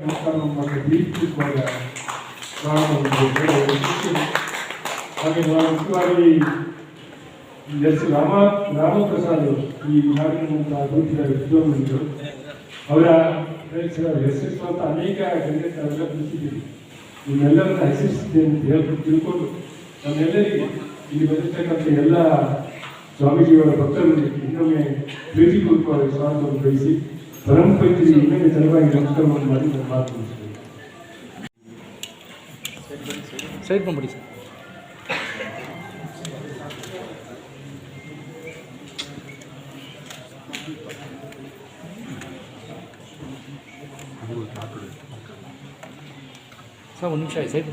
ನಮ್ಮ ದೀಪಿಸುವಾಗ ನಾನು ಒಂದು. ಹಾಗೆ ನಾನು ಮುಖ್ಯವಾಗಿ ಎಸ್ ರಾಮ ರಾಮಪ್ರಸಾದ್ ಈ ನಾಡಿನ ಅಭಿವೃದ್ಧಿಯ ವಿದ್ವಾಂಸರು ಅವರ ಹೆಸರಿಸುವಂಥ ಅನೇಕ ಗಣ್ಯರನ್ನೆಲ್ಲ ತಿಳಿಸಿದ್ದೀರಿ ನಿಮ್ಮೆಲ್ಲರನ್ನ ಹೆಸರಿಸಿದ್ದೆ ಅಂತ ಹೇಳ್ಬಿಟ್ಟು ತಿಳ್ಕೊಂಡು ನಮ್ಮೆಲ್ಲರಿಗೆ ಇಲ್ಲಿ ಬಂದಿರ್ತಕ್ಕಂಥ ಎಲ್ಲ ಸ್ವಾಮೀಜಿಯವರ ಭಕ್ತರಲ್ಲಿ ಇನ್ನೊಮ್ಮೆ ಪ್ರೀತಿಪೂರ್ವಕವಾಗಿ ಸ್ವಾಗತವನ್ನು ಬಯಸಿ ಪರಂಪರೆ ಇನ್ನೊಮ್ಮೆ ಜನವಾಗಿ ನಮಸ್ಕಾರವನ್ನು ಮಾಡಿ ನಾನು ಮಾತು ಮುಗಿಸ್ತೇನೆ ಸೈಡ್ ಬಂದ್ಬಿಡಿ ಸರ್ ಸರ್ ಒಂದು ನಿಮಿಷ ಆಯ್ತು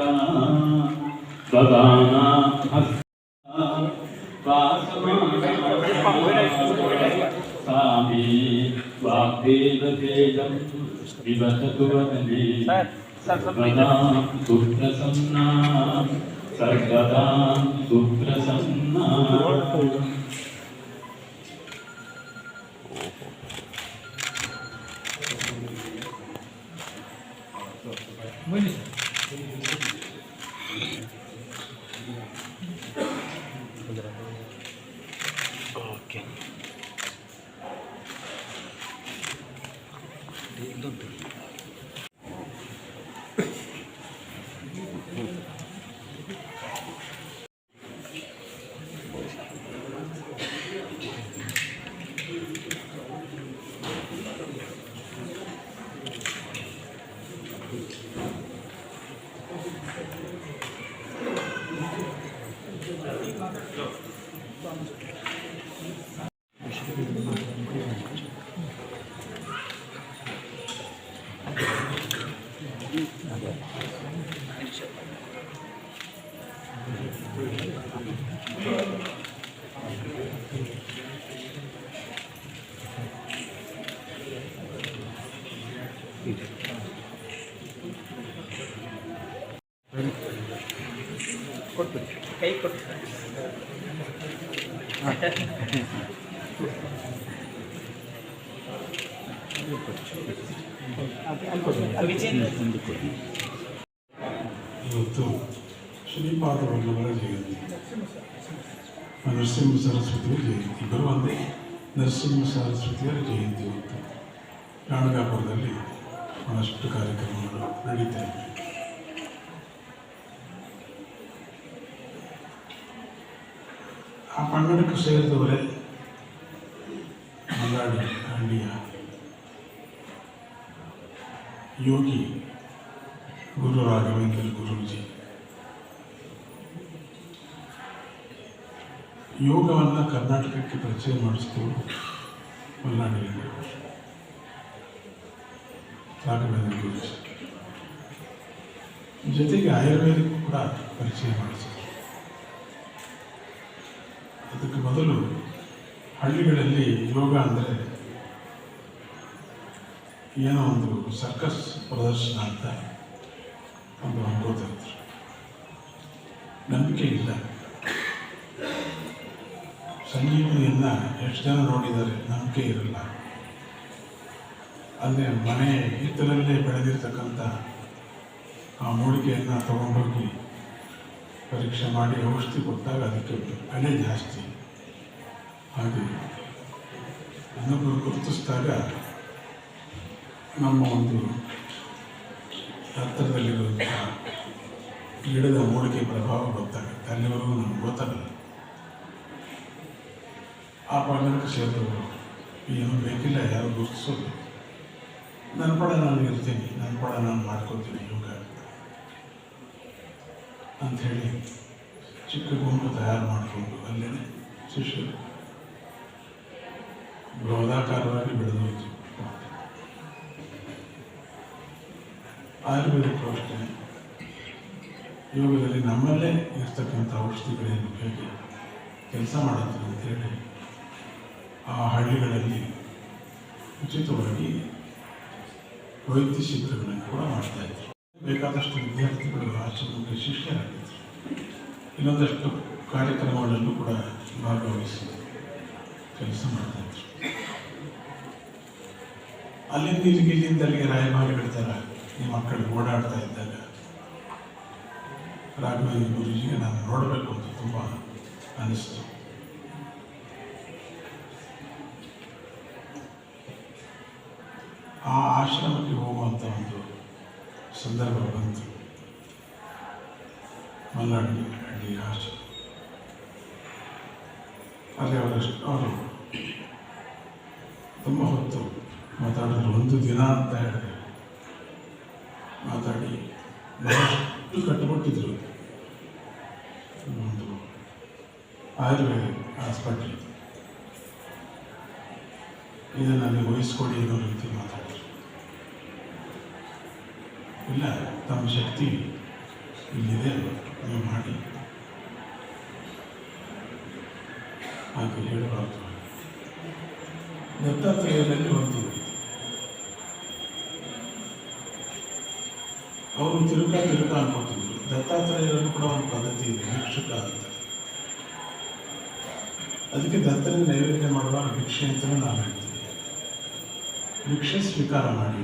वदने सर्वदा सुप्रसन्ना सर्वदा सुप्रसन्ना ಇವತ್ತು ಶ್ರೀಪಾದವಲ್ಲಭರ ಜಯಂತಿ ನರಸಿಂಹ ಸರಸ್ವತಿಯ ಜಯಂತಿ. ಬರುವಂತೆ ನರಸಿಂಹ ಸರಸ್ವತಿಯರ ಜಯಂತಿ ಇವತ್ತು. ರಾಣಗಾಪುರದಲ್ಲಿ ಬಹಳಷ್ಟು ಕಾರ್ಯಕ್ರಮಗಳು ನಡೀತಾ ಇವೆ. ಆ ಪಂಗಡಕ್ಕೆ ಸೇರಿದವರೇ ಮಲ್ಲಾಡಿ ಹಳ್ಳಿಯ ಯೋಗಿ ಗುರು ರಾಘವೇಂದ್ರ ಗುರೂಜಿ ಯೋಗವನ್ನು ಕರ್ನಾಟಕಕ್ಕೆ ಪರಿಚಯ ರಾಘವೇಂದ್ರ ಗುರೂಜಿ. ಜೊತೆಗೆ ಆಯುರ್ವೇದಿಕ್ ಕೂಡ ಪರಿಚಯ ಮಾಡಿಸಿದರು. ಅದಕ್ಕೆ ಮೊದಲು ಹಳ್ಳಿಗಳಲ್ಲಿ ಯೋಗ ಅಂದರೆ ಏನೋ ಒಂದು ಸರ್ಕಸ್ ಪ್ರದರ್ಶನ ಅಂತ ಒಂದು ನಂಬಿಕೆ ಇಲ್ಲ. ಸಂಜೀವನಿಯನ್ನು ಎಷ್ಟು ಜನ ನೋಡಿದ್ದಾರೆ, ನಂಬಿಕೆ ಇರಲ್ಲ. ಅಂದರೆ ಮನೆ ಹಿತ್ತಲಲ್ಲೇ ಬೆಳೆದಿರ್ತಕ್ಕಂಥ ಆ ಮೂಲಿಕೆಯನ್ನು ತೊಗೊಂಡೋಗಿ ಪರೀಕ್ಷೆ ಮಾಡಿ ಔಷಧಿ ಕೊಟ್ಟಾಗ ಅದಕ್ಕೆ ಬೆಲೆ ಜಾಸ್ತಿ. ಹಾಗೆ ಇನ್ನೊಬ್ಬರು ಗುರುತಿಸಿದಾಗ ನಮ್ಮ ಒಂದು ಹತ್ತಿರದಲ್ಲಿರುವಂಥ ಗಿಡದ ಮೂಲಿಕೆ ಪ್ರಭಾವ ಗೊತ್ತಾಗುತ್ತೆ. ಅಲ್ಲಿವರೆಗೂ ನಮ್ಗೆ ಗೊತ್ತಾಗಲ್ಲ. ಆ ಪಂಗಡಕ್ಕೆ ಸೇರಿದವರು ಏನು ಬೇಕಿಲ್ಲ ಯಾರು ಗುರುತಿಸೋದು ನನ್ನ ಪಡ ನಾನು ಇರ್ತೀನಿ ನನ್ನ ಪಡ ನಾನು ಮಾಡ್ಕೊತೀನಿ ಯೋಗ ಅಂಥೇಳಿ ಚಿಕ್ಕ ಗುಂಪು ತಯಾರು ಮಾಡಿಕೊಂಡು ಅಲ್ಲೇ ಶಿಷ್ಯರು ಬೃಹದಾಕಾರವಾಗಿ ಬೆಳೆದೋಯ್ತು ಆಯುರ್ವೇದಿಕ್ ಅಷ್ಟೇ ಯೋಗದಲ್ಲಿ ನಮ್ಮಲ್ಲೇ ಇರ್ತಕ್ಕಂಥ ಔಷಧಿಗಳೇನು ಹೇಗೆ ಕೆಲಸ ಮಾಡುತ್ತೆ ಅಂತೇಳಿ ಆ ಹಳ್ಳಿಗಳಲ್ಲಿ ಉಚಿತವಾಗಿ ವೈದ್ಯ ಶಿಬಿರಗಳನ್ನು ಕೂಡ ಮಾಡ್ತಾ ಇದ್ರು. ಬೇಕಾದಷ್ಟು ವಿದ್ಯಾರ್ಥಿಗಳು ಆಚರಣೆ ಶಿಷ್ಯರಾಗಿದ್ದರು ಇನ್ನೊಂದಷ್ಟು ಕಾರ್ಯಕ್ರಮಗಳಲ್ಲೂ ಕೂಡ ಭಾಗವಹಿಸಿ ಕೆಲಸ ಮಾಡ್ತಾ ಇದ್ದರು ಅಲ್ಲಿಂದ ಇಲ್ಲಿಗೆ ಇಲ್ಲಿಂದ ಅಲ್ಲಿಗೆ ರಾಯಭಾರಿಗಳ ಥರ ಈ ಮಕ್ಕಳು ಓಡಾಡ್ತಾ ಇದ್ದಾಗ ರಾಘವೇಂದ್ರ ಗುರುಜಿಗೆ ನಾನು ನೋಡಬೇಕು ಅಂತ ತುಂಬ ಅನಿಸ್ತು ಆ ಆಶ್ರಮಕ್ಕೆ ಹೋಗುವಂಥ ಒಂದು ಸಂದರ್ಭ ಬಂತು. ಮಲ್ನಾಡಿ ಹಳ್ಳಿ ಆಶ್ರಮ. ಅಲ್ಲಿ ಅವರಷ್ಟು ಅವರು ತುಂಬ ಹೊತ್ತು ಮಾತಾಡಿದ್ರು. ಒಂದು ದಿನ ಅಂತ ಹೇಳಿದೆ. ಮಾತಾಡಿ ಬಹಳಷ್ಟು ಕಟ್ಟುಕೊಟ್ಟಿದ್ರು ಒಂದು ಆಯುರ್ವೇದ ಹಾಸ್ಪಿಟ್ಲ್. ಇದನ್ನು ವಹಿಸ್ಕೊಡಿ ಅನ್ನೋ ರೀತಿ ಮಾತಾಡಿದ್ರು. ಇಲ್ಲ, ತಮ್ಮ ಶಕ್ತಿ ಇಲ್ಲಿದೆ ನೀವು ಮಾಡಿ. ಹಾಗೆ ಹೇಳಬಾರ್ದು ದತ್ತಾತ್ರೇಯದಲ್ಲಿ ಹೋಗ್ತೀವಿ ಅವರು ತಿರುಗ ತಿರುಗ ಅನ್ಕೋತಿದ್ರು ದತ್ತಾತ್ರೇಯರಲ್ಲೂ ಕೂಡ ಒಂದು ಪದ್ಧತಿ ಇದೆ, ಭಿಕ್ಷುಕ ಅಂತ. ಅದಕ್ಕೆ ದತ್ತನ ನೈವೇದ್ಯ ಮಾಡುವಾಗ ಭಿಕ್ಷೆ ಅಂತಲೇ ನಾವು ಹೇಳ್ತೀವಿ. ಭಿಕ್ಷೆ ಸ್ವೀಕಾರ ಮಾಡಿ.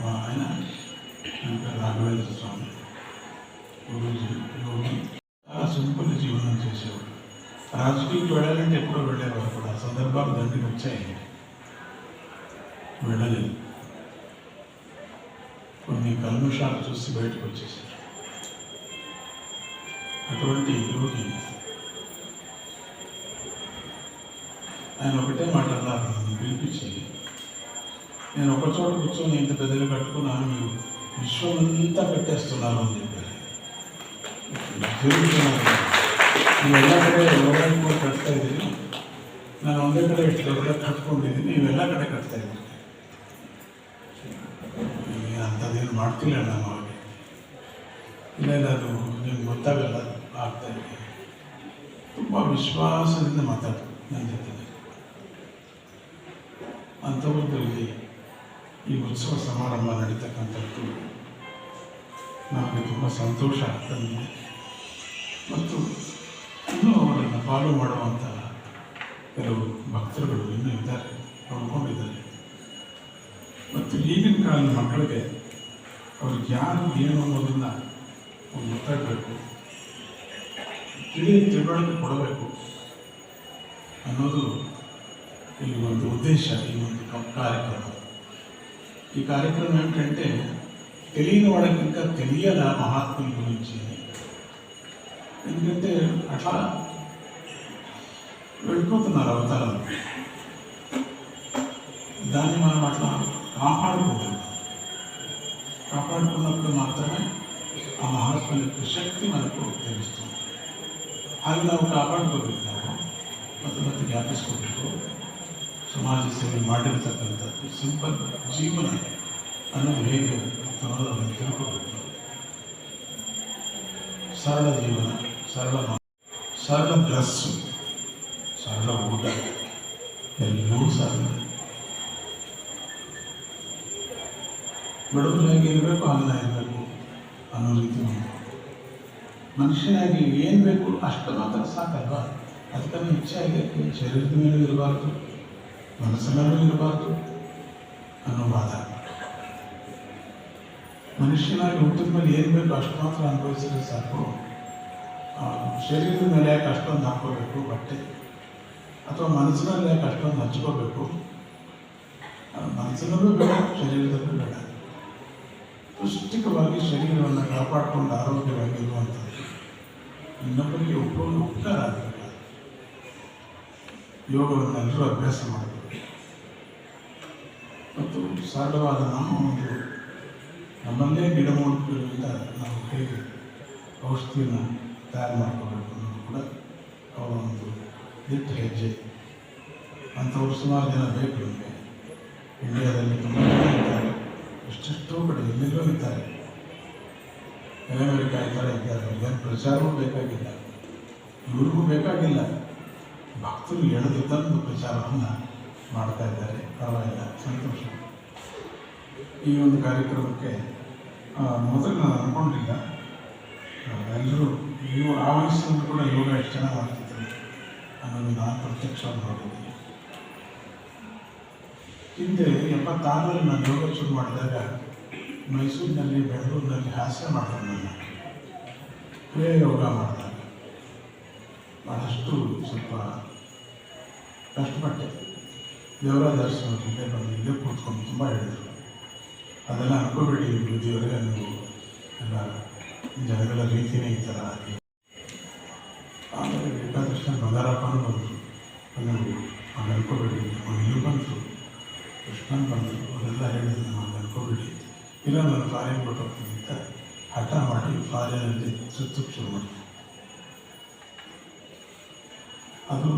స్వామీజీయವರು ఆయన ఇంకా రాఘవేంద్ర స్వామి గురూజీ యోగి చాలా సింపుల్ జీవనం చేసేవాడు. రాజకీయకి వెళ్ళాలంటే ఎప్పుడో వెళ్ళేవారు కూడా. సందర్భాలు దండికి వచ్చాయి. వెళ్ళలేదు. కొన్ని కల్మషాలు చూసి బయటకు వచ్చేసారు. అటువంటి యోగి ఆయన ఒకటే మాట అన్నారు. పిలిపించి నేను ఒక చోట కూర్చొని ఇంత పెద్దగా కట్టుకున్నాను మీరు విశ్వమంతా కట్టేస్తున్నారు అని చెప్పారు ತಿರುಗುತ್ತಿದ್ದಾರೆ. ನೀವೆಲ್ಲ ಕಡೆ ಓಡಾಡ್ಕೊಂಡು ಕಟ್ತಾ ಇದ್ದೀರಿ ನಾನು ಒಂದೇ ಕಡೆ ಇಷ್ಟು ದೊಡ್ಡ ಕಟ್ಕೊಂಡಿದ್ದೀನಿ ನೀವೆಲ್ಲ ಕಡೆ ಕಟ್ತಾ ಇದ್ದೀರಿ ನಿಮಗೆ ಅಂಥದ್ದೇನು ಮಾಡ್ತಿಲ್ಲ ನಾನು ಅವಾಗ ಇಲ್ಲ ಇಲ್ಲ ಅದು ನಿಮ್ಗೆ ಗೊತ್ತಾಗಲ್ಲ ಆಗ್ತಾ ಇದೆ ತುಂಬ ವಿಶ್ವಾಸದಿಂದ ಮಾತಾಡ್ತು ನನ್ನ ಜೊತೆ ಅಂಥವ್ರದಲ್ಲಿ ಈ ಉತ್ಸವ ಸಮಾರಂಭ ನಡೀತಕ್ಕಂಥದ್ದು ನಮಗೆ ತುಂಬ ಸಂತೋಷ ಆಗ್ತದೆ. ಮತ್ತು ಇನ್ನೂ ಅವರನ್ನು ಫಾಲೋ ಮಾಡುವಂಥ ಕೆಲವು ಭಕ್ತರುಗಳು ಇನ್ನೂ ಇದ್ದಾರೆ, ನೋಡ್ಕೊಂಡಿದ್ದಾರೆ. ಮತ್ತು ಈಗಿನ ಕಾಲದ ಮಕ್ಕಳಿಗೆ ಅವ್ರಿಗೆ ಯಾರು ಏನು ಅನ್ನೋದನ್ನು ಗೊತ್ತಾಗಬೇಕು. ತಿಳಿ ತಿಳುವಳಿಕೆ ಕೊಡಬೇಕು ಅನ್ನೋದು ಈ ಒಂದು ಉದ್ದೇಶ, ಈ ಒಂದು ಕಾರ್ಯಕ್ರಮ. ఈ కార్యక్రమం ఏంటంటే తెలియని వాళ్ళకి ఇంకా తెలియదా మహాత్ముల గురించి? ఎందుకంటే అట్లా వెళ్ళిపోతున్నారు అవతారాలు. దాన్ని మనం అట్లా కాపాడుకుంటున్నాం కాపాడుకున్నప్పుడు మాత్రమే ఆ మహాత్ముల యొక్క శక్తి మనకు తెలుస్తుంది. అవి నాకు కాపాడుకోగలుగుతాము. కొంతమంది జ్ఞాపేసుకుంటున్నాము ಸಮಾಜ ಸೇವೆ ಮಾಡಿರ್ತಕ್ಕಂಥದ್ದು ಸಿಂಪಲ್ ಜೀವನ ಅನ್ನೋದು ಹೇಗೆ ಸಮಾಜವನ್ನು ತಿಳ್ಕೊಬೇಕು. ಸರಳ ಜೀವನ, ಸರಳ ಸರಳ ಡ್ರೆಸ್ಸು, ಸರಳ ಊಟ ಎಲ್ಲವೂ ಸರಳ. ಬಡವರು ಹೇಗೆ ಇರಬೇಕು ಅನ್ನ ಇರಬೇಕು ಅನ್ನೋ ರೀತಿ ಮನುಷ್ಯನಾಗಿ ಏನು ಬೇಕು ಅಷ್ಟು ಮಾತ್ರ ಸಾಕಲ್ವಾ? ಅದಕ್ಕನ್ನು ಹೆಚ್ಚಾಗಿ ಶರೀರದ ಮೇಲೆ ಇರಬಾರ್ದು. ಮನಸ್ಸಿನಲ್ಲೂ ಇರಬಾರ್ದು ಅನ್ನೋ ಮನುಷ್ಯನಾಗಿ ಹುಟ್ಟಿದ ಮೇಲೆ ಏನು ಬೇಕು ಅಷ್ಟು ಮಾತ್ರ ಅನುಭವಿಸಿದ್ರೆ ಸಾಕು. ಶರೀರದ ಮೇಲೆ ಯಾಕೆ ಅಷ್ಟೊಂದು ಹಾಕೋಬೇಕು ಬಟ್ಟೆ. ಅಥವಾ ಮನಸ್ಸಿನಲ್ಲಿ ಯಾಕೆ ಅಷ್ಟೊಂದು ಹಚ್ಕೋಬೇಕು? ಮನಸ್ಸಿನಲ್ಲೂ ಬೇಡ, ಶರೀರದಲ್ಲೂ ಬೇಡ. ಪೌಷ್ಟಿಕವಾಗಿ ಶರೀರವನ್ನು ಕಾಪಾಡಿಕೊಂಡು ಆರೋಗ್ಯವಾಗಿರುವಂಥದ್ದು. ಇನ್ನೊಬ್ಬರಿಗೆ ಒಬ್ಬರು ಉಪಕಾರ ಯೋಗವನ್ನು ಎಲ್ಲರೂ ಅಭ್ಯಾಸ ಮಾಡಬೇಕು ಮತ್ತು ಸರಳವಾದ ನಮ್ಮ ಒಂದು ನಮ್ಮಲ್ಲೇ ಗಿಡಮೂಲಿಕೆಗಳಿಂದ ನಾವು ಹೇಗೆ ಔಷಧಿಯನ್ನು ತಯಾರು ಮಾಡ್ಕೋಬೇಕು ಅನ್ನೋದು ಕೂಡ ಅವರ ಒಂದು ದಿಟ್ಟ ಹೆಜ್ಜೆ. ಅಂಥವ್ರು ಸುಮಾರು ಜನ ಬೇಕು ನಮಗೆ. ಇಂಡಿಯಾದಲ್ಲಿ ತುಂಬ ಜನ ಇದ್ದಾರೆ. ಎಷ್ಟೆಷ್ಟೋ ಕಡೆ ಎಲ್ಲೆಲ್ಲೋ ಇದ್ದಾರೆ. ಅಮೆರಿಕ ಇದ್ದಾರೆ. ಇದ್ದಾರೆ ಪ್ರಚಾರವೂ ಬೇಕಾಗಿಲ್ಲ. ಇವ್ರಿಗೂ ಬೇಕಾಗಿಲ್ಲ. ಭಕ್ತರು ಎಳೆದು ತಂದು ಪ್ರಚಾರವನ್ನು ಮಾಡ್ತಾ ಇದ್ದಾರೆ. ಪರವಾಗಿಲ್ಲ, ಸಂತೋಷ. ಈ ಒಂದು ಕಾರ್ಯಕ್ರಮಕ್ಕೆ ಮೊದಲು ನಾನು ಅಂದ್ಕೊಂಡಿಲ್ಲ ಎಲ್ಲರೂ, ನೀವು ಆ ಕೂಡ ಯೋಗ ಎಷ್ಟು ಚೆನ್ನಾಗಿ ಮಾಡ್ತಿದ್ರು ಅನ್ನೋದು ನಾನು ಪ್ರತ್ಯಕ್ಷವಾಗಿ ನೋಡಿದ್ದೀನಿ. ಹಿಂದೆ ಎಪ್ಪತ್ತಾರರಲ್ಲಿ ನಾನು ಯೋಗ ಶುರು ಮಾಡಿದಾಗ ಮೈಸೂರಿನಲ್ಲಿ, ಬೆಂಗಳೂರಿನಲ್ಲಿ ಹಾಸ್ಯ ಮಾಡಿದೆ ನಾನು. ಕ್ರಿಯಾ ಯೋಗ ಮಾಡಿದಾಗ ಭಾಳಷ್ಟು ಸ್ವಲ್ಪ ಕಷ್ಟಪಟ್ಟೆ. ದೇವರ ದರ್ಶನ ಜೊತೆ ಬಂದು ಇಲ್ಲೇ ಕೂತ್ಕೊಂಡು ತುಂಬ ಹೇಳಿದರು. ಅದೆಲ್ಲ ಅನ್ಕೋಬೇಡಿ ದೇವರೇ ನೀವು ಎಲ್ಲ ಜನಗಳ ರೀತಿಯೇ ಈ ಥರ ಆಗಿ ಆಮೇಲೆ ಬೇಕಾದಷ್ಟು ಬಂಗಾರಪ್ಪನೂ ಬಂದರು. ಅದನ್ನು ಅವ್ನು ಅನ್ಕೋಬೇಡಿ ಅವ್ನು ಇಲ್ಲೂ ಬಂತು ಕೃಷ್ಣನ್ ಬಂದರು. ಅವರೆಲ್ಲ ಹೇಳಿದ್ರು, ನಾವು ಅನ್ಕೋಬೇಡಿ ಇಲ್ಲ, ನಾನು ಫಾರಿನ್ ಕೊಟ್ಟು ಹೋಗ್ತೀನಿ ಅಂತ. ಹಠ ಮಾಡಿ ಫಾರಿನಲ್ಲಿ ಸುತ್ತಕ್ಕೆ ಶುರು ಮಾಡಿದೆ ಅದು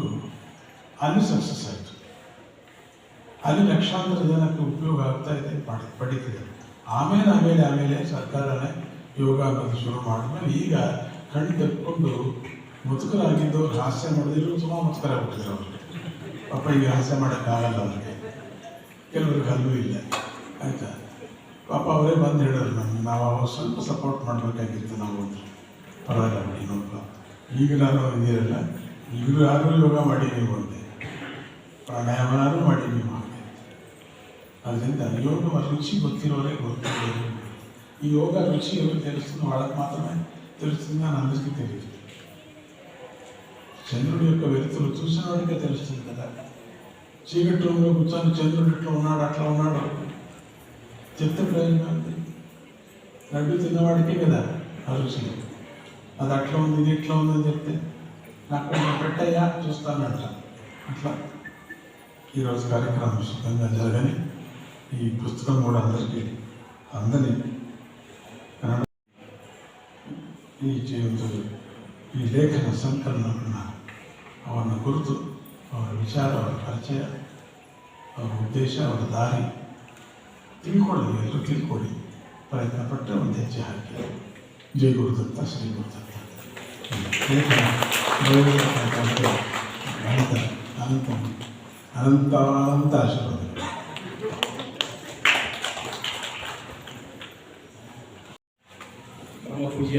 ಅಲ್ಲಿ ಸಕ್ಸಸ್ ಆಯಿತು ಅಲ್ಲಿ ಲಕ್ಷಾಂತರ ಜನಕ್ಕೆ ಉಪಯೋಗ ಆಗ್ತಾ ಇದೆ, ಪಡಿ, ಪಡೀತಿದೆ. ಆಮೇಲೆ ಆಮೇಲೆ ಆಮೇಲೆ ಸರ್ಕಾರನೇ ಯೋಗ ಅನ್ನೋದು ಶುರು ಮಾಡಿದ್ಮೇಲೆ ಈಗ ಕಣ್ಣು ತೆಕ್ಕೊಂಡು ಮುದುಕರಾಗಿದ್ದವ್ರು ಹಾಸ್ಯ ಮಾಡಿದ್ರು ತುಂಬ ಮುದುಕರಾಗ್ಬಿಟ್ಟಿದ್ರು ಅವ್ರಿಗೆ ಪಾಪ ಈಗ ಹಾಸ್ಯ ಮಾಡೋಕ್ಕಾಗಲ್ಲ ಅವ್ರಿಗೆ. ಕೆಲವ್ರಿಗೆ ಅಲ್ಲೂ ಇಲ್ಲ, ಆಯಿತಾ? ಪಾಪ ಅವರೇ ಬಂದು ಹೇಳೋರು ನಮ್ಗೆ ನಾವು ಅವಾಗ ಸ್ವಲ್ಪ ಸಪೋರ್ಟ್ ಮಾಡಬೇಕಾಗಿತ್ತು ನಾವು ಪರವಾಗಿಲ್ಲ ಬಿಡಿ ಈಗ ನಾನು ಇದೀರಲ್ಲ ಈಗಲೂ ಯಾರು ಯೋಗ ಮಾಡಿ ನೀವು ಅಂದೆ ಪ್ರಾಣಾಯಾಮನಾದ್ರೂ ಮಾಡಿ ನೀವು ಹಾಗೆ ಅದರಿಂದ ಯೋಗ ರುಚಿ ಗೊತ್ತಿರೋರೇ ಗೊತ್ತಿರೋರು ಈ ಯೋಗ ರುಚಿ ಅವರು తెలుస్తుంది వాళ్ళకి మాత్రమే తెలుస్తుంది అని అందరికీ తెలియదు చంద్రుడి యొక్క వెలుతురు చూసిన వాడికే తెలుస్తుంది కదా చీకటి రూమ్లో కూర్చొని చంద్రుడు ఇట్లా ఉన్నాడు అట్లా ఉన్నాడు చెప్తే ప్రయోజనం ఉంది లడ్డు తిన్నవాడికే కదా ఆ రుచి అది అట్లా ఉంది ఇది ఇట్లా ఉంది అని చెప్తే నాకు కొంచెం పెట్టయ్యా చూస్తానంట అట్లా ఈరోజు కార్యక్రమం సుఖంగా జరగని ఈ పుస్తకం కూడా అందరికీ అందని కన్నడ ಈ ಜೀವನದಲ್ಲಿ ಈ ಲೇಖನ ಸಂಕಲನವನ್ನು ಅವನ ಗುರುತು ಅವರ ವಿಚಾರ ಅವರ ಪರಿಚಯ ಅವರ ಉದ್ದೇಶ ಅವರ ದಾರಿ ತಿಳ್ಕೊಳ್ಳಿ ಎಲ್ಲರೂ ತಿಳ್ಕೊಳ್ಳಿ ಪ್ರಯತ್ನ ಪಟ್ಟರೆ ಒಂದು ಹೆಜ್ಜೆ ಹಾಕಿ ಜೈ ಗುರುದತ್ತ ಶ್ರೀ ಗುರುದತ್ತ అనంత అనంతం అనంత అనంత ఆశీర్వాదం పూజ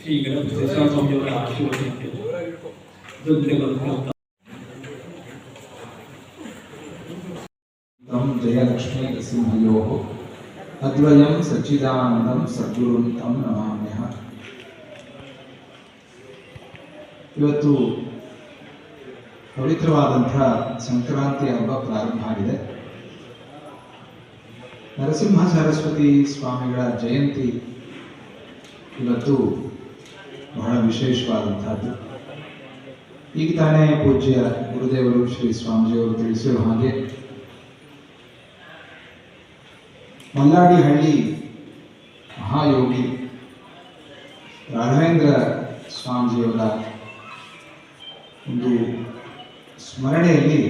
في قلب سيسراتهم يوقع عشوة ضد قلب तं जयलक्ष्मीनृसिंहयोः अद्वयं सच्चिदानन्दं सद्गुरुं तं नमामि ಇವತ್ತು ಪವಿತ್ರವಾದಂಥ ಸಂಕ್ರಾಂತಿ ಹಬ್ಬ ಪ್ರಾರಂಭ ಆಗಿದೆ. ನರಸಿಂಹ ಸರಸ್ವತಿ ಸ್ವಾಮಿಗಳ ಜಯಂತಿ ಇವತ್ತು ಬಹಳ ವಿಶೇಷವಾದಂಥದ್ದು. ಈಗ ತಾನೇ ಪೂಜ್ಯ ಗುರುದೇವರು ಶ್ರೀ ಸ್ವಾಮೀಜಿಯವರು ತಿಳಿಸಿರೋ ಹಾಗೆ ಮಲ್ಲಾಡಿಹಳ್ಳಿ ಮಹಾಯೋಗಿ ರಾಘವೇಂದ್ರ ಸ್ವಾಮೀಜಿಯವರ ಒಂದು ಸ್ಮರಣೆಯಲ್ಲಿ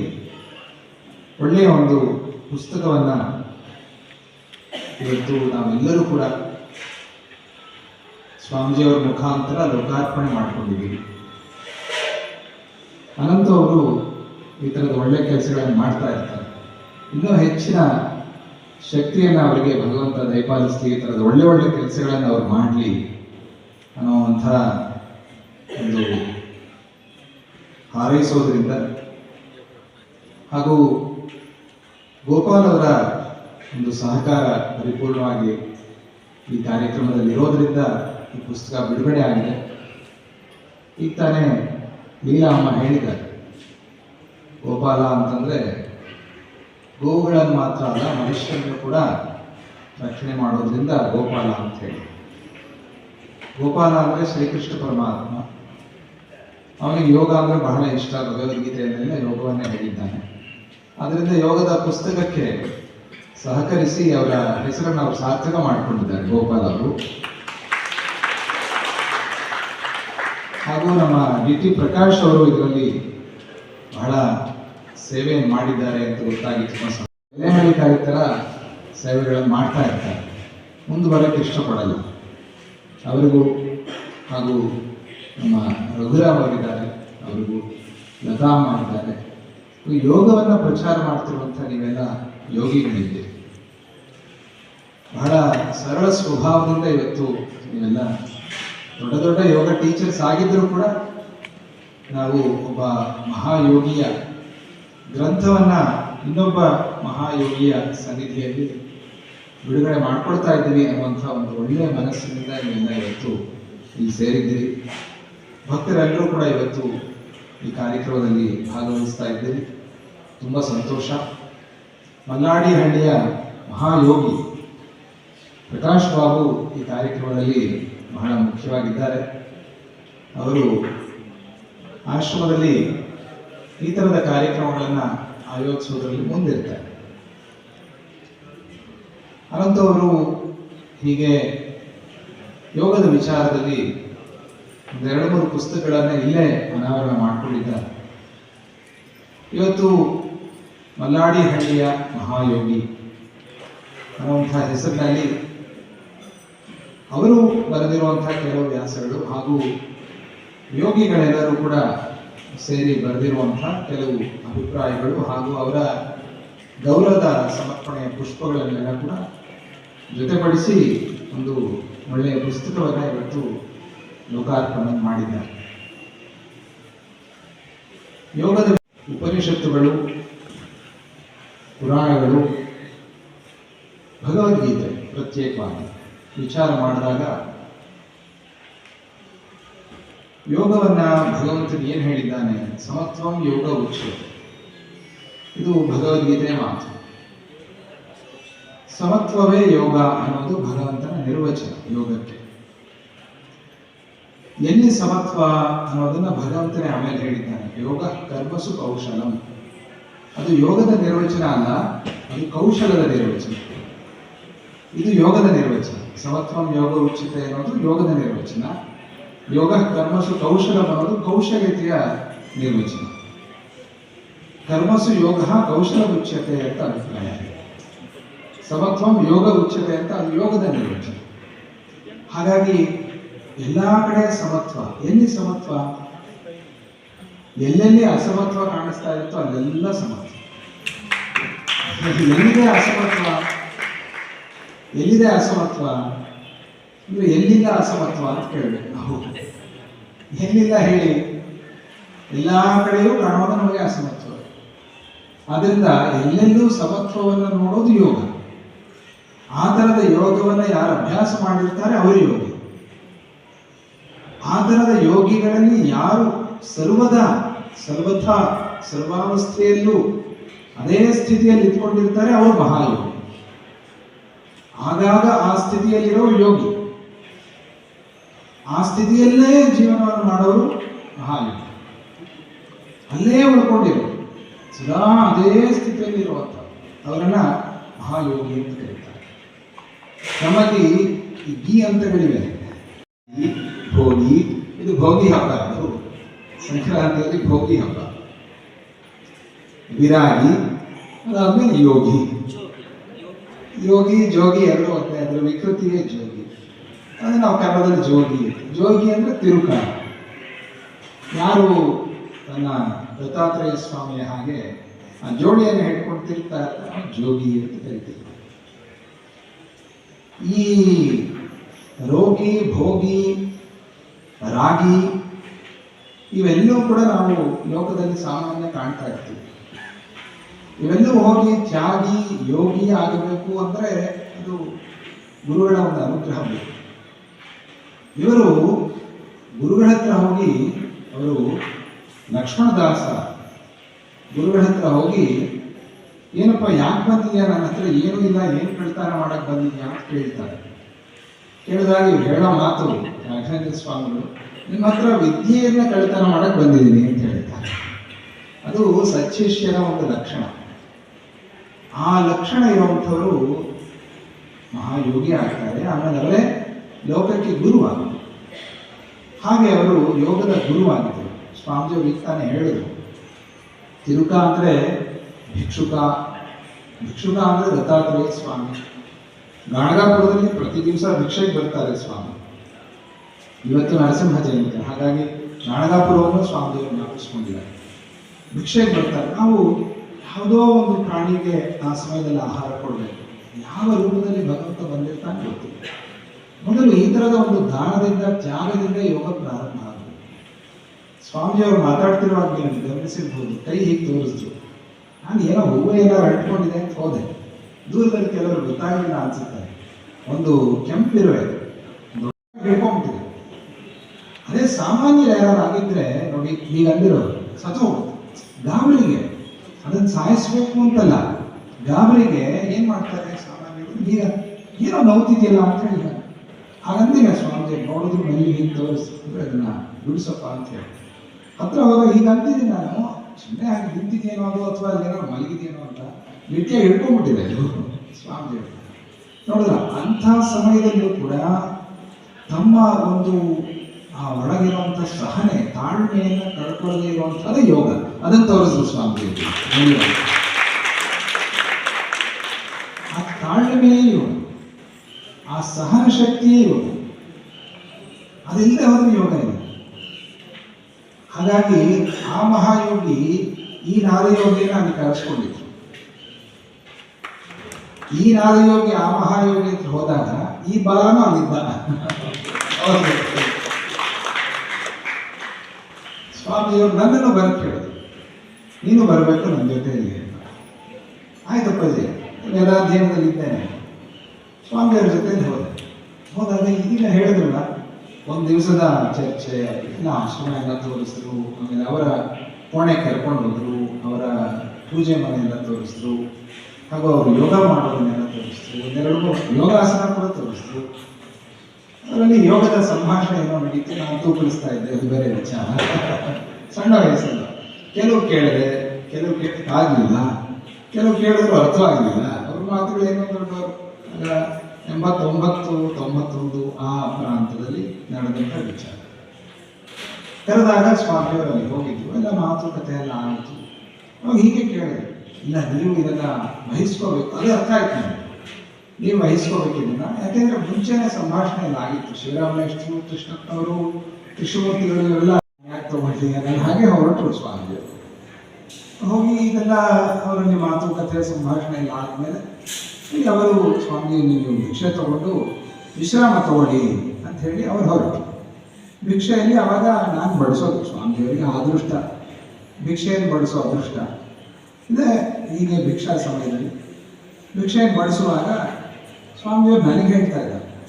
ಒಳ್ಳೆಯ ಒಂದು ಪುಸ್ತಕವನ್ನು ಇವತ್ತು ನಾವೆಲ್ಲರೂ ಕೂಡ ಸ್ವಾಮೀಜಿಯವರ ಮುಖಾಂತರ ಲೋಕಾರ್ಪಣೆ ಮಾಡಿಕೊಂಡಿದ್ದೀವಿ. ಅನಂತ ಅವರು ಈ ಥರದ ಒಳ್ಳೆ ಕೆಲಸಗಳನ್ನು ಮಾಡ್ತಾ ಇರ್ತಾರೆ. ಇನ್ನೂ ಹೆಚ್ಚಿನ ಶಕ್ತಿಯನ್ನು ಅವರಿಗೆ ಭಗವಂತ ದಯಪಾಲಿಸ್ಲಿ, ಈ ಥರದ ಒಳ್ಳೆ ಒಳ್ಳೆ ಕೆಲಸಗಳನ್ನು ಅವ್ರು ಮಾಡಲಿ ಅನ್ನೋವಂಥ ಒಂದು ಹಾರೈಸೋದ್ರಿಂದ ಹಾಗೂ ಗೋಪಾಲ್ ಅವರ ಒಂದು ಸಹಕಾರ ಪರಿಪೂರ್ಣವಾಗಿ ಈ ಕಾರ್ಯಕ್ರಮದಲ್ಲಿ ಇರೋದ್ರಿಂದ ಈ ಪುಸ್ತಕ ಬಿಡುಗಡೆ ಆಗಿದೆ. ಈಗ ತಾನೇ ಲೀಲಾಮ್ಮ ಹೇಳಿದ್ದಾರೆ. ಗೋಪಾಲ ಅಂತಂದ್ರೆ ಗೋವುಗಳನ್ನು ಮಾತ್ರ ಅಲ್ಲ, ಮನುಷ್ಯರನ್ನು ಕೂಡ ರಕ್ಷಣೆ ಮಾಡೋದ್ರಿಂದ ಗೋಪಾಲ ಅಂತ ಹೇಳಿ. ಗೋಪಾಲ ಅಂದ್ರೆ ಶ್ರೀಕೃಷ್ಣ ಪರಮಾತ್ಮ. ಅವನಿಗೆ ಯೋಗ ಅಂದ್ರೆ ಬಹಳ ಇಷ್ಟ. ಭಗವದ್ಗೀತೆಯಲ್ಲೆಲ್ಲ ಯೋಗವನ್ನೇ ಹೇಳಿದ್ದಾನೆ. ಅದರಿಂದ ಯೋಗದ ಪುಸ್ತಕಕ್ಕೆ ಸಹಕರಿಸಿ ಅವರ ಹೆಸರನ್ನು ಅವರು ಸಾರ್ಥಕ ಮಾಡಿಕೊಂಡಿದ್ದಾರೆ, ಗೋಪಾಲ್ ಅವರು. ಹಾಗೂ ನಮ್ಮ ಡಿ ಟಿ ಪ್ರಕಾಶ್ ಅವರು ಇದರಲ್ಲಿ ಬಹಳ ಸೇವೆಯನ್ನು ಮಾಡಿದ್ದಾರೆ ಅಂತ ಗೊತ್ತಾಗಿ ತುಂಬ ತಾಯಿ ಥರ ಸೇವೆಗಳನ್ನು ಮಾಡ್ತಾ ಇರ್ತಾರೆ ಮುಂದೆ ಬರೋಕ್ಕೆ ಇಷ್ಟಪಡಲ್ಲ. ಅವರಿಗೂ ಹಾಗೂ ನಮ್ಮ ರಘುರಾವ್ ಅವರಿದ್ದಾರೆ ಅವರಿಗೂ ಲತಾ ಮಾಡಿದ್ದಾರೆ ಯೋಗವನ್ನು ಪ್ರಚಾರ ಮಾಡ್ತಿರುವಂಥ ನೀವೆಲ್ಲ ಯೋಗಿಗಳಿದ್ದೀರಿ. ಬಹಳ ಸರಳ ಸ್ವಭಾವದಿಂದ ಇವತ್ತು ನೀವೆಲ್ಲ ದೊಡ್ಡ ದೊಡ್ಡ ಯೋಗ ಟೀಚರ್ಸ್ ಆಗಿದ್ದರೂ ಕೂಡ ನಾವು ಒಬ್ಬ ಮಹಾಯೋಗಿಯ ಗ್ರಂಥವನ್ನ ಇನ್ನೊಬ್ಬ ಮಹಾಯೋಗಿಯ ಸನ್ನಿಧಿಯಲ್ಲಿ ಬಿಡುಗಡೆ ಮಾಡ್ಕೊಳ್ತಾ ಇದ್ದೀವಿ ಅನ್ನುವಂಥ ಒಂದು ಒಳ್ಳೆಯ ಮನಸ್ಸಿನಿಂದ ನೀವೆಲ್ಲ ಇವತ್ತು ಇಲ್ಲಿ ಸೇರಿದ್ದೀರಿ. ಭಕ್ತರೆಲ್ಲರೂ ಕೂಡ ಇವತ್ತು ಈ ಕಾರ್ಯಕ್ರಮದಲ್ಲಿ ಭಾಗವಹಿಸ್ತಾ ಇದ್ದೀರಿ ತುಂಬ ಸಂತೋಷ. ಮಲ್ಲಾಡಿಹಳ್ಳಿಯ ಮಹಾಯೋಗಿ ಪ್ರಕಾಶ್ ಬಾಬು ಈ ಕಾರ್ಯಕ್ರಮದಲ್ಲಿ ಬಹಳ ಮುಖ್ಯವಾಗಿದ್ದಾರೆ. ಅವರು ಆಶ್ರಮದಲ್ಲಿ ಈ ಥರದ ಕಾರ್ಯಕ್ರಮಗಳನ್ನು ಆಯೋಜಿಸುವುದರಲ್ಲಿ ಮುಂದಿರ್ತಾರೆ. ಅನಂತವರು ಹೀಗೆ ಯೋಗದ ವಿಚಾರದಲ್ಲಿ ಒಂದೆರಡು ಮೂರು ಪುಸ್ತಕಗಳನ್ನು ಇಲ್ಲೇ ಅನಾವರಣ ಮಾಡಿಕೊಂಡಿದ್ದಾರೆ. ಇವತ್ತು ಮಲ್ಲಾಡಿಹಳ್ಳಿಯ ಮಹಾಯೋಗಿ ಅನ್ನುವಂಥ ಹೆಸರಿನಲ್ಲಿ ಅವರು ಬರೆದಿರುವಂತಹ ಕೆಲವು ವ್ಯಾಸಗಳು ಹಾಗೂ ಯೋಗಿಗಳೆಲ್ಲರೂ ಕೂಡ ಸೇರಿ ಬರೆದಿರುವಂತಹ ಕೆಲವು ಅಭಿಪ್ರಾಯಗಳು ಹಾಗೂ ಅವರ ಗೌರವದ ಸಮರ್ಪಣೆಯ ಪುಷ್ಪಗಳನ್ನೆಲ್ಲ ಕೂಡ ಜೊತೆಪಡಿಸಿ ಒಂದು ಒಳ್ಳೆಯ ಪುಸ್ತಕವನ್ನು ಇವತ್ತು ಲೋಕಾರ್ಪಣೆ ಮಾಡಿದ್ದಾರೆ. ಯೋಗದ ಉಪನಿಷತ್ತುಗಳು, ಪುರಾಣಗಳು, ಭಗವದ್ಗೀತೆ ಪ್ರತ್ಯೇಕವಾಗಿ ವಿಚಾರ ಮಾಡಿದಾಗ ಯೋಗವನ್ನ ಭಗವಂತನು ಏನು ಹೇಳಿದ್ದಾನೆ? ಸಮತ್ವಂ ಯೋಗ ಉಚ್ಯತೆ. ಇದು ಭಗವದ್ಗೀತೆ ಮಾತು. ಸಮತ್ವವೇ ಯೋಗ ಅನ್ನೋದು ಭಗವಂತನ ನಿರ್ವಚನ ಯೋಗಕ್ಕೆ. ಎಲ್ಲಿ ಸಮತ್ವ ಅನ್ನೋದನ್ನ ಭಗವಂತನೇ ಆಮೇಲೆ ಹೇಳಿದ್ದಾನೆ. ಯೋಗ ಕರ್ಮಸು ಕೌಶಲಂ. ಅದು ಯೋಗದ ನಿರ್ವಚನ ಅಲ್ಲ, ಅದು ಕೌಶಲದ ನಿರ್ವಚನ. ಇದು ಯೋಗದ ನಿರ್ವಚನ. ಸಮತ್ವಂ ಯೋಗ ಉಚಿತೆ ಅನ್ನೋದು ಯೋಗದ ನಿರ್ವಚನ. ಯೋಗ ಕರ್ಮಸು ಕೌಶಲಂ ಅನ್ನೋದು ಕೌಶಲ್ಯತೆಯ ನಿರ್ವಚನ. ಕರ್ಮಸು ಯೋಗ ಕೌಶಲ ಉಚ್ಯತೆ ಅಂತ ಅಭಿಪ್ರಾಯ. ಸಮತ್ವಂ ಯೋಗ ಉಚ್ಯತೆ ಅಂತ ಅದು ಯೋಗದ ನಿರ್ವಚನ. ಹಾಗಾಗಿ ಎಲ್ಲಾ ಕಡೆ ಸಮತ್ವ ಎಲ್ಲಿ ಸಮತ್ವ ಎಲ್ಲೆಲ್ಲಿ ಅಸಮತ್ವ ಕಾಣಿಸ್ತಾ ಇರುತ್ತೋ ಅಲ್ಲೆಲ್ಲ ಸಮತ್ವ ಎಲ್ಲಿದೆ ಅಸಮತ್ವ? ಎಲ್ಲಿದೆ ಅಸಮತ್ವ? ಅಂದ್ರೆ ಎಲ್ಲಿಂದ ಅಸಮತ್ವ ಅಂತ ಕೇಳಬೇಕು ನಾವು. ಎಲ್ಲಿಂದ ಹೇಳಿ? ಎಲ್ಲ ಕಡೆಯೂ ಕಾಣೋದು ನಮಗೆ ಅಸಮತ್ವ. ಆದ್ದರಿಂದ ಎಲ್ಲೆಲ್ಲೂ ಸಮತ್ವವನ್ನು ನೋಡೋದು ಯೋಗ. ಆ ಥರದ ಯೋಗವನ್ನು ಯಾರು ಅಭ್ಯಾಸ ಮಾಡಿರ್ತಾರೆ, ಅವರು ಯೋಗಿ. ಆ ಯೋಗಿಗಳಲ್ಲಿ ಯಾರು ಸರ್ವದ, ಸರ್ವಥಾ, ಸರ್ವಾವಸ್ಥೆಯಲ್ಲೂ ಅದೇ ಸ್ಥಿತಿಯಲ್ಲಿ ಇಟ್ಕೊಂಡಿರ್ತಾರೆ ಅವರು ಮಹಾಯೋಗಿ. ಆಗಾಗ ಆ ಸ್ಥಿತಿಯಲ್ಲಿರೋ ಯೋಗಿ. ಆ ಸ್ಥಿತಿಯಲ್ಲೇ ಜೀವನವನ್ನು ಮಾಡೋರು ಮಹಾಯೋಗಿ. ಅಲ್ಲೇ ಉಳ್ಕೊಂಡಿರೋ, ಸದಾ ಅದೇ ಸ್ಥಿತಿಯಲ್ಲಿರುವಂಥ ಅವರನ್ನ ಮಹಾಯೋಗಿ ಅಂತ ಕರೀತಾರೆ. ನಮಗೆ ಈ ಅಂತಗಳಿವೆ ಭೋಗಿ, ಇದು ಭೋಗಿ ಹಬ್ಬ ಅದು. ಸಂಕ್ರಾಂತಿಯಲ್ಲಿ ಭೋಗಿ ಹಬ್ಬ. ವಿರಾಗಿ, ಅದಾದ್ಮೇಲೆ ಯೋಗಿ. ಯೋಗಿ, ಜೋಗಿ ಎರಡು ಒಂದೇ ಅದರ ವಿಕೃತಿಯೇ ಜೋಗಿ. ಅದು ನಾವು ಕನ್ನಡದಲ್ಲಿ ಜೋಗಿ. ಜೋಗಿ ಅಂದ್ರೆ ತಿರುಕಾಣ. ಯಾರು ತನ್ನ ದತ್ತಾತ್ರೇಯ ಸ್ವಾಮಿಯ ಹಾಗೆ ಆ ಜೋಡಿಯನ್ನು ಹಿಡ್ಕೊಂಡು ಇರ್ತಾರೆ ಜೋಗಿ ಅಂತ ಕರಿತೀವಿ. ಈ ರೋಗಿ, ಭೋಗಿ ರಾಗಿ, ಇವೆಲ್ಲವೂ ಕೂಡ ನಾವು ಲೋಕದಲ್ಲಿ ಸಾಮಾನ್ಯ ಕಾಣ್ತಾ ಇರ್ತೀವಿ. ಇವೆಲ್ಲವೂ ಹೋಗಿ ತ್ಯಾಗಿ, ಯೋಗಿ ಆಗಬೇಕು ಅಂದ್ರೆ ಅದು ಗುರುಗಳ ಒಂದು ಅನುಗ್ರಹ ಬೇಕು. ಇವರು ಗುರುಗಳ ಹತ್ರ ಹೋಗಿ ಅವರು ಲಕ್ಷ್ಮಣದಾಸ, ಗುರುಗಳ ಹತ್ರ ಹೋಗಿ, ಏನಪ್ಪ, ಯಾಕೆ ಬಂದಿದ್ಯಾ? ನನ್ನ ಹತ್ರ ಏನೂ ಇಲ್ಲ, ಏನು ಕಳ್ತಾನ ಮಾಡಕ್ ಬಂದಿದ್ಯಾ? ಅಂತ ಕೇಳ್ತಾರೆ. ಕೇಳಿದಾಗ ಇವ್ರು ಹೇಳೋ ಮಾತು ರಾಘವೇಂದ್ರ ಸ್ವಾಮಿಗಳು ನಿಮ್ಮ ಹತ್ರ ವಿದ್ಯೆಯನ್ನು ಕಳ್ತನ ಮಾಡಕ್ಕೆ ಬಂದಿದ್ದೀನಿ ಅಂತ ಹೇಳ್ತಾರೆ ಅದು ಸಚ್ಚಿಷ್ಯನ ಒಂದು ಲಕ್ಷಣ. ಆ ಲಕ್ಷಣ ಇರುವಂಥವರು ಮಹಾಯೋಗಿ ಆಗ್ತಾರೆ. ಆಮೇಲೆ ಅವರೇ ಲೋಕಕ್ಕೆ ಗುರುವಾಗ ಹಾಗೆ ಅವರು ಯೋಗದ ಗುರುವಾಗಿದ್ದರು ಸ್ವಾಮೀಜಿ ತಾನೇ ಹೇಳಿದರು. ತಿರುಕ ಅಂದರೆ ಭಿಕ್ಷುಕ. ಭಿಕ್ಷುಕ ಅಂದರೆ ದತ್ತಾತ್ರೇಯ ಸ್ವಾಮಿ. ಗಾಣಗಾಪುರದಲ್ಲಿ ಪ್ರತಿ ದಿವಸ ಭಿಕ್ಷೆಗೆ ಬರ್ತಾರೆ ಸ್ವಾಮಿ. ಇವತ್ತು ನರಸಿಂಹ ಜಯಂತಿ ಹಾಗಾಗಿ ನಾಡಗಾಪುರವನ್ನು ಸ್ವಾಮಿಯವರು ಜ್ಞಾಪಿಸ್ಕೊಂಡಿದ್ದಾರೆ. ಭಿಕ್ಷೆಗೆ ಬರ್ತಾರೆ. ನಾವು ಯಾವುದೋ ಒಂದು ಪ್ರಾಣಿಗೆ ಆ ಸಮಯದಲ್ಲಿ ಆಹಾರ ಕೊಡಬೇಕು. ಯಾವ ರೂಪದಲ್ಲಿ ಭಗವಂತ ಬಂದಿರ್ತಾನೆ ಗೊತ್ತಿಲ್ಲ. ಮೊದಲು ಈ ಥರದ ಒಂದು ದಾನದಿಂದ, ತ್ಯಾಗದಿಂದ ಯೋಗ ಪ್ರಾರಂಭ ಆಗುತ್ತೆ. ಸ್ವಾಮಿಯವರು ಮಾತಾಡ್ತಿರುವಾಗ ನೀವು ಗಮನಿಸಿರ್ಬೋದು, ಕೈ ಹೀಗೆ ತೋರಿಸಿದ್ರು. ನಾನು ಏನೋ ಹೂವು ಏನಾದ್ರು ಅಂಟ್ಕೊಂಡಿದೆ ಅಂತ ಹೋದೆ. ದೂರದಲ್ಲಿ ಕೆಲವರು ಗೊತ್ತಾಗಲಿಲ್ಲ ಅನ್ಸುತ್ತೆ. ಒಂದು ಕೆಂಪಿರುವೆ. ಹಿಡ್ಕೊಂಬಿಟ್ಟಿದೆ ಅದೇ ಸಾಮಾನ್ಯ ಯಾರು ಆಗಿದ್ರೆ ನೋಡಿ ಈಗ ಅಂದಿರೋ ಹೋಗುತ್ತೆ ಗಾಬರಿಗೆ, ಅದನ್ನ ಸಾಯಿಸ್ಬೇಕು ಅಂತಲ್ಲ, ಗಾಬರಿಗೆ ಏನ್ ಮಾಡ್ತಾರೆ ಸಾಮಾನ್ಯರು? ಈಗ ಏನೋ ನೋವುತ್ತಿದೆಯಲ್ಲ ಅಂತ ಹೇಳಿ. ಹಾಗಂದಿಲ್ಲ ಸ್ವಾಮೀಜಿ ನೋಡಿದ್ರು ಮನೆಗೆ ಹಿಂಗೆ ತೋರಿಸ್ತಿದ್ರೆ ಅದನ್ನ ಬಿಡಿಸಪ್ಪ ಅಂತ ಹೇಳಿ ಹತ್ರ ಹೋದಾಗ ಈಗ ಅಂತಿದ್ದೆ ನಾನು ಸುಮ್ಮನೆ ಹಾಗೆ ನಿಂತಿದ್ದೇನೋ ಅದು ಅಥವಾ ಅಲ್ಲೇನೋ ಮಲಗಿದೇನೋ ಅಂತ ನಿತ್ಯ ಹಿಡ್ಕೊಂಡ್ಬಿಟ್ಟಿದೆ ಇದು ಸ್ವಾಮೀಜಿ ನೋಡಿದ್ರ ಅಂಥ ಸಮಯದಲ್ಲೂ ಕೂಡ ತಮ್ಮ ಒಂದು ಆ ಒಳಗಿರುವಂಥ ಸಹನೆ, ತಾಳ್ಮೆಯನ್ನು ಕಳ್ಕೊಳ್ಳದೆ ಇರುವಂಥದ್ದು ಯೋಗ. ಅದನ್ನು ತೋರಿಸಿದ್ರು ಸ್ವಾಮಿ ಆ ತಾಳ್ಮೆಯೇ ಯೋಗ ಆ ಸಹನ ಶಕ್ತಿಯೇ ಯೋಗ ಅದಿಲ್ಲದೆ ಹೋದ್ರೆ ಯೋಗ ಇಲ್ಲ ಹಾಗಾಗಿ ಆ ಮಹಾಯೋಗಿ ಈ ನಾದಯೋಗಿಯನ್ನು ಅಲ್ಲಿ ಕರೆಸ್ಕೊಂಡಿದ್ರು. ಈ ನಾದಯೋಗಿ ಆ ಮಹಾಯೋಗಿ ಅಂತ ಹೋದಾಗ ಈ ಬಲನೂ ಅಲ್ಲಿದ್ದ ಸ್ವಾಮಿಯವರು ನನ್ನನ್ನು ಬರಕ್ಕೆ ಕೇಳಿದ್ರು ನೀನು ಬರಬೇಕು ನನ್ನ ಜೊತೆಯಲ್ಲಿ ಆಯ್ತು ಆಯ್ತಪ್ಪಾಜಿ ಎಲ್ಲ ಇದ್ದೇನೆ. ಸ್ವಾಮಿಯವರ ಜೊತೆ ಹೋದೆ. ಹೋದಾಗ ಇದೀಗ ಹೇಳಿದ್ರಲ್ಲ, ಒಂದು ದಿವಸದ ಚರ್ಚೆ ಎಲ್ಲ ಆಶ್ರಮ ಎಲ್ಲ ತೋರಿಸಿದ್ರು ಆಮೇಲೆ ಅವರ ಕೋಣೆ ಕರ್ಕೊಂಡು ಹೋದ್ರು, ಅವರ ಪೂಜೆ ಮನೆಯೆಲ್ಲ ತೋರಿಸಿದ್ರು ಹಾಗೂ ಅವರು ಯೋಗ ಮಾಡೋದನ್ನೆಲ್ಲ ತೋರಿಸಿದ್ರು ಒಂದೆರಡು ಯೋಗಾಸನ ಕೂಡ ತೋರಿಸಿದ್ರು ಅದರಲ್ಲಿ ಯೋಗದ ಸಂಭಾಷಣೆ ಏನೋ ನಡೀತು, ನಾನು ತೂಕಲಿಸ್ತಾ ಇದ್ದೆ, ಅದು ಬೇರೆ ವಿಚಾರ. ಸಣ್ಣ ವಯಸ್ಸಲ್ಲ. ಕೆಲವು ಕೇಳಿದೆ ಕೆಲವು ಕೇಳಕ್ಕಾಗಲಿಲ್ಲ ಕೆಲವು ಕೇಳಿದ್ರು ಅರ್ಥ ಆಗಲಿಲ್ಲ ಅವ್ರ ಮಾತುಗಳು ಏನು ದೊಡ್ಡವರು ಎಂಬತ್ತೊಂಬತ್ತು, ತೊಂಬತ್ತೊಂದು ಆ ಪ್ರಾಂತದಲ್ಲಿ ನಡೆದಂಥ ವಿಚಾರ. ಕರೆದಾಗ ಸ್ವಾಮಿಯವರಲ್ಲಿ ಹೋಗಿದ್ರು. ಎಲ್ಲ ಮಾತುಕತೆ ಎಲ್ಲ ಆಯಿತು. ಅವಾಗ ಹೀಗೆ ಕೇಳಿದೆ ಇಲ್ಲ, ನೀವು ಇದನ್ನ ವಹಿಸ್ಕೋಬೇಕು. ಅದೇ ಅರ್ಥ ಆಯ್ತು ನನಗೆ ನೀವು ವಹಿಸ್ಕೋಬೇಕು ಇದನ್ನ ಯಾಕೆಂದ್ರೆ ಮುಂಚೆನೆ ಸಂಭಾಷಣೆ ಎಲ್ಲ ಆಗಿತ್ತು ಶಿವರಾಮೇಶ್ವರು ಕೃಷ್ಣಪ್ಪನವರು, ಕೃಷ್ಣಮೂರ್ತಿಗಳು ಎಲ್ಲ ಅದನ್ನ ಹಾಗೆ ಹೊರಟರು ಸ್ವಾಮೀಜಿ. ಹೋಗಿ ಇದೆಲ್ಲ ಅವರಲ್ಲಿ ಮಾತುಕತೆ, ಸಂಭಾಷಣೆ ಎಲ್ಲ ಆದಮೇಲೆ ಈಗ ಅವರು ಸ್ವಾಮಿ ನೀವು ಭಿಕ್ಷೆ ತಗೊಂಡು ವಿಶ್ರಾಮ ತಗೊಳ್ಳಿ ಅಂತ ಹೇಳಿ ಅವರು ಹೊರಟರು. ಭಿಕ್ಷೆಯಲ್ಲಿ ಅವಾಗ ನಾನು ಬಡಿಸೋದು ಸ್ವಾಮಿಯವರಿಗೆ ಅದೃಷ್ಟ ಭಿಕ್ಷೆಯನ್ನು ಬಡಿಸೋ ಅದೃಷ್ಟ. ಇದೆ ಹೀಗೆ ಭಿಕ್ಷಾ ಸಮಯದಲ್ಲಿ ಭಿಕ್ಷೆಯನ್ನು ಬಡಿಸುವಾಗ ಸ್ವಾಮಿಯವರು ನನಗೆ ಹೇಳ್ತಾ ಇದ್ದಾರೆ.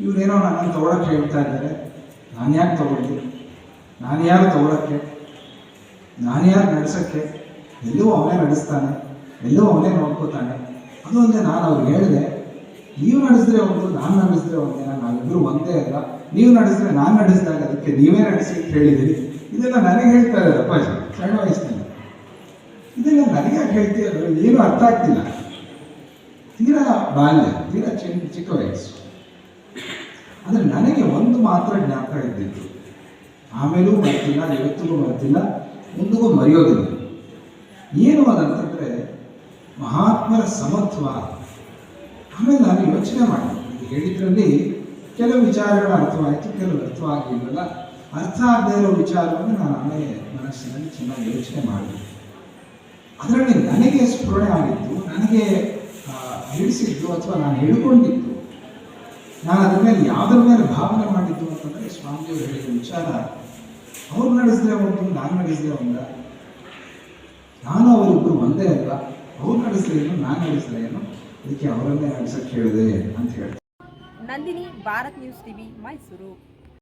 ಇವರೇನೋ ನನ್ನನ್ನು ತಗೊಳಕ್ಕೆ ಹೇಳ್ತಾ ಇದ್ದಾರೆ. ನಾನು ಯಾಕೆ ತಗೊಳ್ಳಿ ನಾನು ಯಾರು ತಗೊಳಕ್ಕೆ? ನಾನು ಯಾರು ನಡೆಸೋಕ್ಕೆ? ಎಲ್ಲೂ ಅವನೇ ನಡೆಸ್ತಾನೆ, ಎಲ್ಲೂ ಅವನೇ ನೋಡ್ಕೋತಾನೆ. ಅದು ಅಲ್ಲದೆ ನಾನು ಅವ್ರಿಗೆ ಹೇಳಿದೆ. ನೀವು ನಡೆಸಿದ್ರೆ ಒಂದು ನಾನು ನಡೆಸಿದ್ರೆ ನಾನು ನಾವಿಬ್ಬರು ಒಂದೇ ಅಲ್ಲ. ನೀವು ನಡೆಸಿದ್ರೆ ನಾನು ನಡೆಸಿದಾಗ ಅದಕ್ಕೆ ನೀವೇ ನಡೆಸಿ ಅಂತ ಹೇಳಿದ್ದೀರಿ ಇದೆಲ್ಲ ನನಗೆ ಹೇಳ್ತಾ ಇದ್ದಾರೆ ಅಪ್ಪಾಜಿ, ಸಣ್ಣ ವಯಸ್ಸಿನಲ್ಲಿ. ಇದೆಲ್ಲ ನನಗೆ ಯಾಕೆ ಅಂದರೆ ಏನು ಅರ್ಥ ಆಗ್ತಿಲ್ಲ. ತೀರಾ ಬಾಲ್ಯ, ತೀರಾ ಚಿಕ್ಕ ಚಿಕ್ಕ ವಯಸ್ಸು. ಆದರೆ ನನಗೆ ಒಂದು ಮಾತ್ರ ಜ್ಞಾಪಕ ಇದ್ದಿತ್ತು ಆಮೇಲೂ ಮರ್ತಿಲ್ಲ ಇವತ್ತಿಗೂ ಮರ್ತಿಲ್ಲ ಮುಂದಿಗೂ ಮರೆಯೋದಿಲ್ಲ. ಏನು ಅದಂತಂದರೆ, ಮಹಾತ್ಮರ ಸಮತ್ವ. ಆಮೇಲೆ ನಾನು ಯೋಚನೆ ಮಾಡಿದೆ. ಇದು ಹೇಳಿದ್ರಲ್ಲಿ ಕೆಲವು ವಿಚಾರಗಳು ಅರ್ಥವಾಯಿತು, ಕೆಲವು ಅರ್ಥವಾಗಿಲ್ಲವಲ್ಲ ಅರ್ಥ ಆಗದೇ ಇರೋ ವಿಚಾರವನ್ನು ನಾನು ಆಮೇಲೆ ಮನಸ್ಸಿನಲ್ಲಿ ಚೆನ್ನಾಗಿ ಯೋಚನೆ ಮಾಡಿದೆ. ಅದರಲ್ಲಿ ನನಗೆ ಸ್ಫುರಣೆ ಆಗಿತ್ತು, ನನಗೆ ಹೇಳಿಸಿದ್ದು ಅಥವಾ ನಾನು ಹೇಳಿಕೊಂಡಿದ್ದು. ನಾನು ಅದ್ರ ಮೇಲೆ ಯಾವುದ್ರ ಮೇಲೆ ಭಾವನೆ ಮಾಡಿದ್ದು ಅಂತಂದರೆ, ಸ್ವಾಮಿಯವರು ಹೇಳಿದ ವಿಚಾರ. ಅವ್ರು ನಡೆಸಿದ್ರೆ ಒಂದು ನಾನು ನಡೆಸಿದ್ರೆ ಒಂದ ನಾನು ಅವರಿಬ್ಬರು ಒಂದೇ ಅಲ್ಲ, ಅವ್ರು ನಡೆಸಿದ್ರೆ ಏನು, ನಾನು ನಡೆಸಿದ್ರೆ ಏನು ಅದಕ್ಕೆ ಅವರನ್ನೇ ನಡೆಸಕ್ಕೆ ಹೇಳಿದೆ ಅಂತ ಹೇಳ್ತಾರೆ ನಂದಿನಿ, ಭಾರತ್ ನ್ಯೂಸ್ ಟಿವಿ, ಮೈಸೂರು.